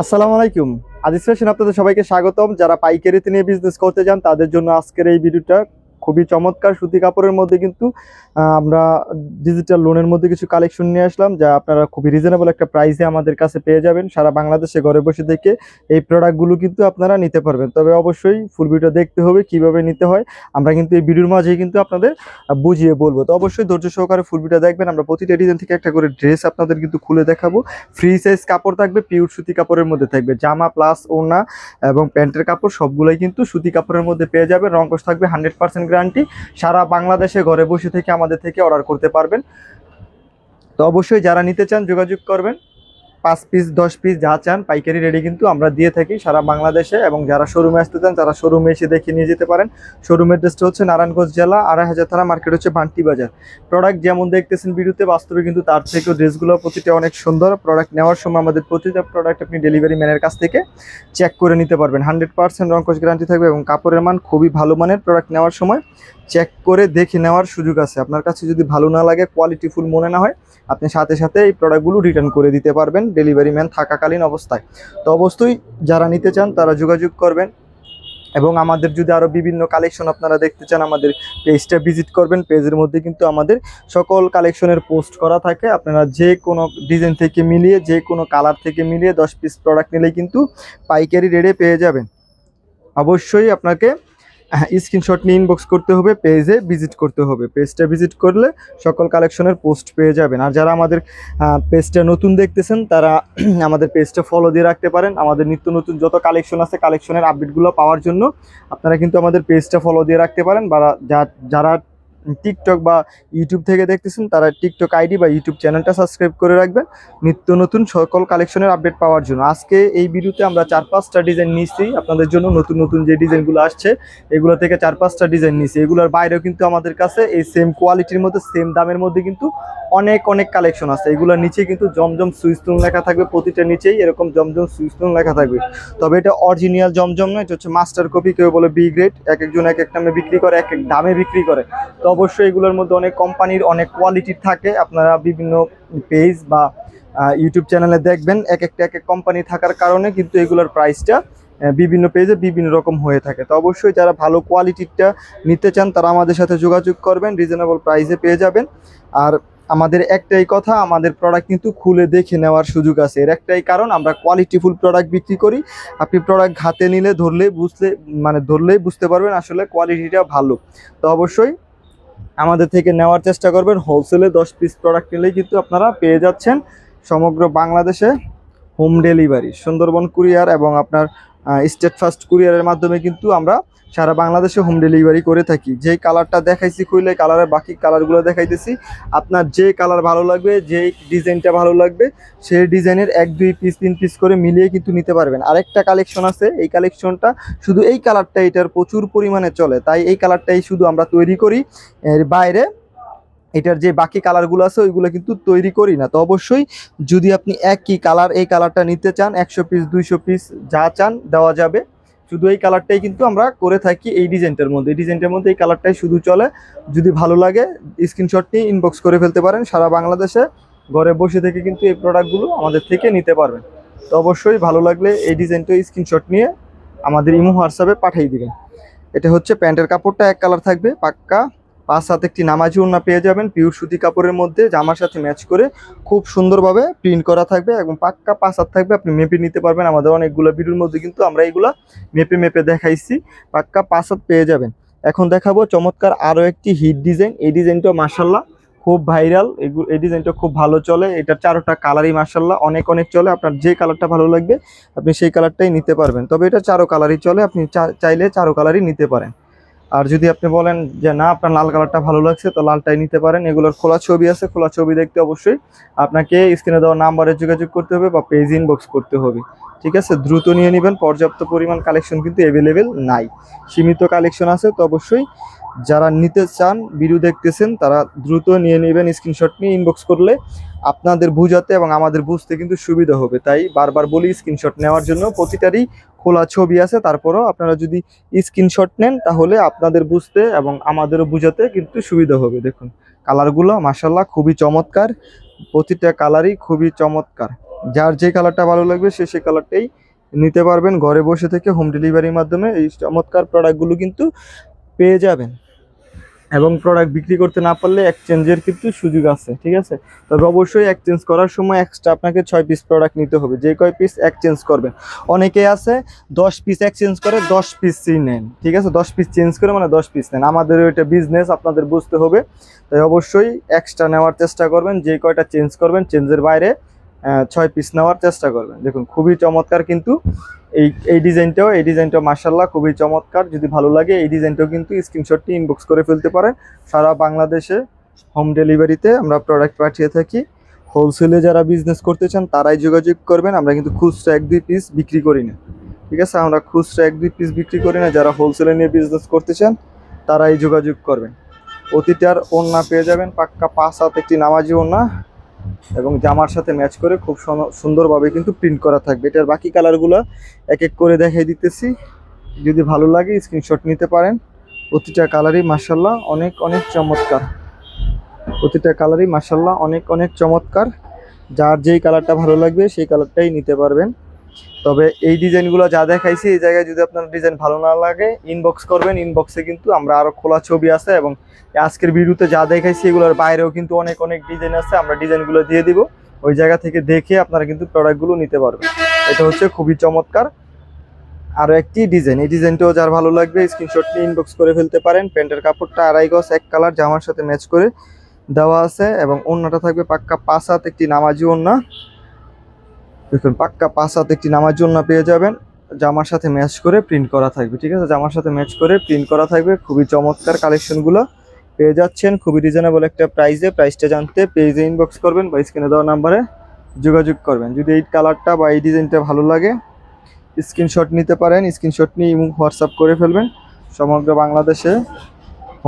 আসসালামু আলাইকুম। আদিস ফ্যাশন আপনাদের সবাইকে স্বাগতম। যারা পাইকারিতে নিয়ে বিজনেস করতে যান তাদের জন্য আজকের এই ভিডিওটা খুবই চমৎকার সুতি কাপড়ের মধ্যে কিন্তু আমরা ডিজিটাল লোনের মধ্যে কিছু কালেকশন নিয়ে আসলাম, যা আপনারা খুবই রিজনেবল একটা প্রাইসে আমাদের কাছে পেয়ে যাবেন। সারা বাংলাদেশে ঘরে বসে থেকে এই প্রোডাক্টগুলো কিন্তু আপনারা নিতে পারবেন। তবে অবশ্যই ফুল ভিডিও দেখতে হবে, কীভাবে নিতে হয়। আমরা কিন্তু এই ভিডিওর মাঝেই কিন্তু আপনাদের বুঝিয়ে বলব। তো অবশ্যই ধৈর্য সহকারে ফুল ভিডিও দেখবেন। আমরা প্রতিটা ডিজাইন থেকে একটা করে ড্রেস আপনাদের কিন্তু খুলে দেখাবো। ফ্রি সাইজ কাপড় থাকবে পিওর সুতি কাপড়ের মধ্যে থাকবে। জামা প্লাস ওড়না এবং প্যান্টের কাপড় সবগুলোই কিন্তু সুতি কাপড়ের মধ্যে পেয়ে যাবে রঙ্কশ থাকবে হান্ড্রেড পার্সেন্ট গ্যারান্টি সারা বাংলাদেশে ঘরে বসে থেকে আমাদের থেকে অর্ডার করতে পারবেন। তো অবশ্যই যারা নিতে চান যোগাযোগ করবেন। পাঁচ পিস দশ পিস যা চান, পাইকারি রেডি কিন্তু আমরা দিয়ে থাকি সারা বাংলাদেশে এবং যারা শোরুমে আসতে চান, তারা শোরুমে এসে দেখে নিয়ে যেতে পারেন। শোরুমের ড্রেসটা হচ্ছে নারায়ণগঞ্জ জেলা আড়াই হাজার থানা মার্কেট হচ্ছে বান্টি বাজার। প্রোডাক্ট যেমন দেখতেছেন ভিডিওতে, বাস্তবে কিন্তু তার থেকেও ড্রেসগুলো প্রতিটা অনেক সুন্দর। প্রোডাক্ট নেওয়ার সময় আমাদের প্রতিটা প্রোডাক্ট আপনি ডেলিভারি ম্যানের কাছ থেকে চেক করে নিতে পারবেন। হান্ড্রেড পার্সেন্ট রঙ্কশ গ্যারান্টি থাকবে এবং কাপড়ের মান খুবই ভালো মানের প্রোডাক্ট নেওয়ার সময় চেক করে দেখে নেওয়ার সুযোগ আছে। আপনার কাছে যদি ভালো না লাগে কোয়ালিটিফুল মনে না হয়, আপনি সাথে সাথে এই প্রোডাক্টগুলো রিটার্ন করে দিতে পারবেন ডেলিভারি ম্যান থাকাকালীন অবস্থায়। তো অবশ্যই যারা নিতে চান, তারা যোগাযোগ করবেন এবং আমাদের যদি আরও বিভিন্ন কালেকশন আপনারা দেখতে চান, আমাদের পেজটা ভিজিট করবেন। পেজের মধ্যে কিন্তু আমাদের সকল কালেকশনের পোস্ট করা থাকে। আপনারা যে কোনো ডিজাইন থেকে মিলিয়ে, যে কোনো কালার থেকে মিলিয়ে দশ পিস প্রোডাক্ট নিলেই কিন্তু পাইকারি রেটে পেয়ে যাবেন। অবশ্যই আপনাকে স্ক্রিনশট নিয়ে ইনবক্স করতে হবে পেজে ভিজিট করতে হবে। পেজটা ভিজিট করলে সকল কালেকশনের পোস্ট পেয়ে যাবেন। আর যারা আমাদের পেজটা নতুন দেখতেছেন, তারা আমাদের পেজটা ফলো দিয়ে রাখতে পারেন। আমাদের নিত্য নতুন যত কালেকশন আছে কালেকশনের আপডেটগুলো পাওয়ার জন্য আপনারা কিন্তু আমাদের পেজটা ফলো দিয়ে রাখতে পারেন। বা যারা টিকটক বা ইউটিউব থেকে দেখতেছেন, তারা টিকটক আইডি বা ইউটিউব চ্যানেলটা সাবস্ক্রাইব করে রাখবেন। নিত্য নতুন সকল কালেকশনের আপডেট পাওয়ার জন্য। আজকে এই ভিডিওতে আমরা চার পাঁচটা ডিজাইন নিচ্ছি আপনাদের জন্য নতুন নতুন যে ডিজাইনগুলো আসছে, এগুলো থেকে চার পাঁচটা ডিজাইন নিচ্ছি এগুলোর বাইরেও কিন্তু আমাদের কাছে এই সেম কোয়ালিটির মধ্যে সেম দামের মধ্যে কিন্তু অনেক অনেক কালেকশন আছে। এগুলোর নিচে কিন্তু জমজম সুইস্তুন লেখা থাকবে, প্রতিটা নিচেই এরকম জমজম সুইস্তুন লেখা থাকবে। তবে এটা অরিজিনাল জমজম নয়, এটা হচ্ছে মাস্টার কপি কেউ বলে বি গ্রেড এক একজন এক এক নামে বিক্রি করে, এক এক দামে বিক্রি করে। তো অবশ্যই এগুলোর মধ্যে অনেক কোম্পানির অনেক কোয়ালিটির থাকে। আপনারা বিভিন্ন পেজ বা ইউটিউব চ্যানেলে দেখবেন, এক একটা, এক এক কোম্পানি থাকার কারণে কিন্তু এগুলোর প্রাইসটা বিভিন্ন পেজে বিভিন্ন রকম হয়ে থাকে। তো অবশ্যই যারা ভালো কোয়ালিটিরটা নিতে চান, তারা আমাদের সাথে যোগাযোগ করবেন রিজনেবল প্রাইসে পেয়ে যাবেন। আর আমাদের একটাই কথা, আমাদের প্রোডাক্ট কিন্তু খুলে দেখে নেওয়ার সুযোগ আছে। এর একটাই কারণ, আমরা কোয়ালিটিফুল প্রোডাক্ট বিক্রি করি। আপনি প্রোডাক্ট হাতে নিলে ধরলে বুঝলে মানে ধরলেই বুঝতে পারবেন আসলে কোয়ালিটিটা ভালো। তো অবশ্যই আমাদের থেকে নেওয়ার চেষ্টা করবেন। হোলসেলে দশ পিস প্রোডাক্ট নিলেই কিন্তু আপনারা পেয়ে যাচ্ছেন সমগ্র বাংলাদেশে হোম ডেলিভারি সুন্দরবন কুরিয়ার এবং আপনার স্টেট ফার্স্ট কুরিয়ারের মাধ্যমে কিন্তু আমরা সারা বাংলাদেশে হোম ডেলিভারি করে থাকি। যেই কালারটা দেখাইছি খুললে কালারের বাকি কালারগুলো দেখাইতেছি। আপনার যে কালার ভালো লাগবে, যে ডিজাইনটা ভালো লাগবে সেই ডিজাইনের এক, দুই পিস তিন পিস করে মিলিয়ে কিন্তু নিতে পারবেন। আরেকটা কালেকশন আছে, এই কালেকশনটা শুধু এই কালারটা এটার প্রচুর পরিমাণে চলে। তাই এই কালারটাই শুধু আমরা তৈরি করি। এর বাইরে এটার যে বাকি কালারগুলো আছে, ওইগুলো কিন্তু তৈরি করি না। তো অবশ্যই যদি আপনি একই কালার এই কালারটা নিতে চান, একশো পিস দুইশো পিস যা চান, দেওয়া যাবে। শুধু এই কালারটাই কিন্তু আমরা করে থাকি এই ডিজাইনটার মধ্যে। এই ডিজাইনটার মধ্যে এই কালারটাই শুধু চলে। যদি ভালো লাগে স্ক্রিনশট নিয়ে ইনবক্স করে ফেলতে পারেন। সারা বাংলাদেশে ঘরে বসে থেকে কিন্তু এই প্রোডাক্টগুলো আমাদের থেকে নিতে পারবেন। তো অবশ্যই ভালো লাগলে এই ডিজাইনটা স্ক্রিনশট নিয়ে আমাদের ইমো হোয়াটসঅ্যাপে পাঠিয়ে দিবেন। এটা হচ্ছে প্যান্টের কাপড়টা, এক কালার থাকবে, পাক্কা। পাঁচ হাতে একটি নামাজি ওড়না পেয়ে যাবেন, পিওর সুতি কাপড়ের মধ্যে জামার সাথে ম্যাচ করে খুব সুন্দরভাবে প্রিন্ট করা থাকবে এবং পাক্কা পাঁচ হাত থাকবে, আপনি মেপে নিতে পারবেন। আমাদের অনেকগুলো ভিডিওর মধ্যে কিন্তু আমরা এইগুলা মেপে মেপে দেখাইছি, পাক্কা পাঁচ হাত পেয়ে যাবেন। এখন দেখাবো চমৎকার আরও একটি হিট ডিজাইন এই ডিজাইনটা মার্শাল্লাহ খুব ভাইরাল এগুলো এই ডিজাইনটা খুব ভালো চলে, এটার চারোটা কালারই মার্শাল্লাহ অনেক অনেক চলে, আপনার যে কালারটা ভালো লাগবে, আপনি সেই কালারটাই নিতে পারবেন। তবে এটা চারো কালারই চলে, আপনি চাইলে চারো কালারই নিতে পারেন। আর যদি আপনি বলেন যে, না, আপনার লাল কালারটা ভালো লাগছে, তো লালটাই নিতে পারেন। এগুলোর খোলা ছবি আছে, খোলা ছবি দেখতে অবশ্যই আপনাকে স্ক্রিনে দেওয়া নাম্বারে যোগাযোগ করতে হবে বা পেজ ইনবক্স করতে হবে। ঠিক আছে? দ্রুত নিয়ে নেবেন, পর্যাপ্ত পরিমাণ কালেকশন কিন্তু অ্যাভেলেবেল নাই। সীমিত কালেকশন আছে, তো অবশ্যই যারা নিতে চান ভিডিও দেখতেছেন, তারা দ্রুত নিয়ে নেবেন স্ক্রিনশট নিয়ে ইনবক্স করলে আপনাদের বুঝাতে এবং আমাদের বুঝতে কিন্তু সুবিধা হবে। তাই বারবার বলি স্ক্রিনশট নেওয়ার জন্য প্রতিটারই খোলা ছবি আছে, তারপরও আপনারা যদি স্ক্রিনশট নেন, তাহলে আপনাদের বুঝতে এবং আমাদেরও বুঝাতে কিন্তু সুবিধা হবে। দেখুন, কালারগুলো মাসাল্লাহ খুবই চমৎকার। প্রতিটা কালারই খুবই চমৎকার। যার যে কালারটা ভালো লাগবে, সে সেই কালারটাই নিতে পারবেন। ঘরে বসে থেকে হোম ডেলিভারির মাধ্যমে এই চমৎকার প্রোডাক্টগুলো কিন্তু পেয়ে যাবেন। এবং প্রোডাক্ট বিক্রি করতে না পারলে এক্সচেঞ্জের কিন্তু সুযোগ আছে, ঠিক আছে? তবে অবশ্যই এক্সচেঞ্জ করার সময় এক্সট্রা আপনাকে ছয় পিস প্রোডাক্ট নিতে হবে, যে কয় পিস এক্সচেঞ্জ করবেন। অনেকে আছে দশ পিস এক্সচেঞ্জ করে, দশ পিসই নেন, ঠিক আছে? দশ পিস চেঞ্জ করে মানে দশ পিস নেন। আমাদের ওইটা বিজনেস আপনাদের বুঝতে হবে। তাই অবশ্যই এক্সট্রা নেওয়ার চেষ্টা করবেন, যে কয়টা চেঞ্জ করবেন চেঞ্জের বাইরে ছয় পিস নেওয়ার চেষ্টা করবেন। দেখুন, খুবই চমৎকার কিন্তু এই এই ডিজাইনটাও এই ডিজাইনটাও মার্শাল্লাহ খুবই চমৎকার। যদি ভালো লাগে, এই ডিজাইনটাও কিন্তু স্ক্রিনশটটি ইনবক্স করে ফেলতে পারেন। সারা বাংলাদেশে হোম ডেলিভারিতে আমরা প্রোডাক্ট পাঠিয়ে থাকি। হোলসেলে যারা বিজনেস করতে চান, তারাই যোগাযোগ করবেন। আমরা কিন্তু খুচরা এক, দুই পিস বিক্রি করি না। ঠিক আছে? আমরা খুচরা এক, দুই পিস বিক্রি করি না। যারা হোলসেলে নিয়ে বিজনেস করতে চান, তারাই যোগাযোগ করবেন। প্রতিটার ওড়না পেয়ে যাবেন। পাক্কা পাঁচ হাত একটি নামাজি ওড়না। এবং জামার সাথে ম্যাচ করে খুব সুন্দরভাবে কিন্তু প্রিন্ট করা থাকবে। এটার বাকি কালারগুলো এক এক করে দেখাই দিতেছি। যদি ভালো লাগে স্ক্রিনশট নিতে পারেন। প্রতিটা কালারই মাসাল্লাহ অনেক অনেক চমৎকার। প্রতিটা কালারই মাসাল্লাহ অনেক অনেক চমৎকার। যার যেই কালারটা ভালো লাগবে, সেই কালারটাই নিতে পারবেন। তবে এই ডিজাইনগুলো যা দেখাইছি, এই জায়গায় যদি আপনার ডিজাইন ভালো না লাগে ইনবক্স করবেন। ইনবক্সে কিন্তু আমরা আরও খোলা ছবি আছে এবং আজকের ভিডিওতে যা দেখাইছি, এগুলোর বাইরেও কিন্তু অনেক অনেক ডিজাইন আছে। আমরা ডিজাইনগুলো দিয়ে দিব। ওই জায়গা থেকে দেখে আপনারা কিন্তু প্রোডাক্টগুলো নিতে পারবেন। এটা হচ্ছে খুবই চমৎকার আরও একটি ডিজাইন। এই ডিজাইনটাও যার ভালো লাগবে স্ক্রিনশট নিয়ে ইনবক্স করে ফেলতে পারেন। প্যান্টের কাপড়টা আড়াই গজ, এক কালার জামার সাথে ম্যাচ করে দেওয়া আছে এবং ওড়নাটা থাকবে পাক্কা পাঁচ হাত, একটি নামাজি ওড়না দেখুন, পাক্কা পাঁচ হাত একটি নামার জন্য পেয়ে যাবেন। জামার সাথে ম্যাচ করে প্রিন্ট করা থাকবে, ঠিক আছে? জামার সাথে ম্যাচ করে প্রিন্ট করা থাকবে। খুবই চমৎকার কালেকশনগুলো পেয়ে যাচ্ছেন। খুবই রিজনেবল একটা প্রাইসে প্রাইসটা জানতে পেজে ইনবক্স করবেন বা স্ক্রিনে দেওয়া নাম্বারে যোগাযোগ করবেন। যদি এই কালারটা বা এই ডিজাইনটা ভালো লাগে স্ক্রিনশট নিতে পারেন। স্ক্রিনশট নিয়ে হোয়াটসঅ্যাপ করে ফেলবেন। সমগ্র বাংলাদেশে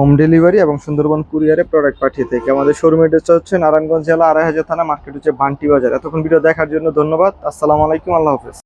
হোম ডেলিভারি এবং সুন্দরবন কুরিয়ারে প্রোডাক্ট পাঠিয়ে থাকি। আমাদের শোরুম এড্রেসটা হচ্ছে নারায়ণগঞ্জ জেলা আড়াই হাজার থানা মার্কেট হচ্ছে বান্টি বাজার। এতক্ষণ ভিডিও দেখার জন্য ধন্যবাদ। আসসালামু আলাইকুম, আল্লাহ হাফেজ।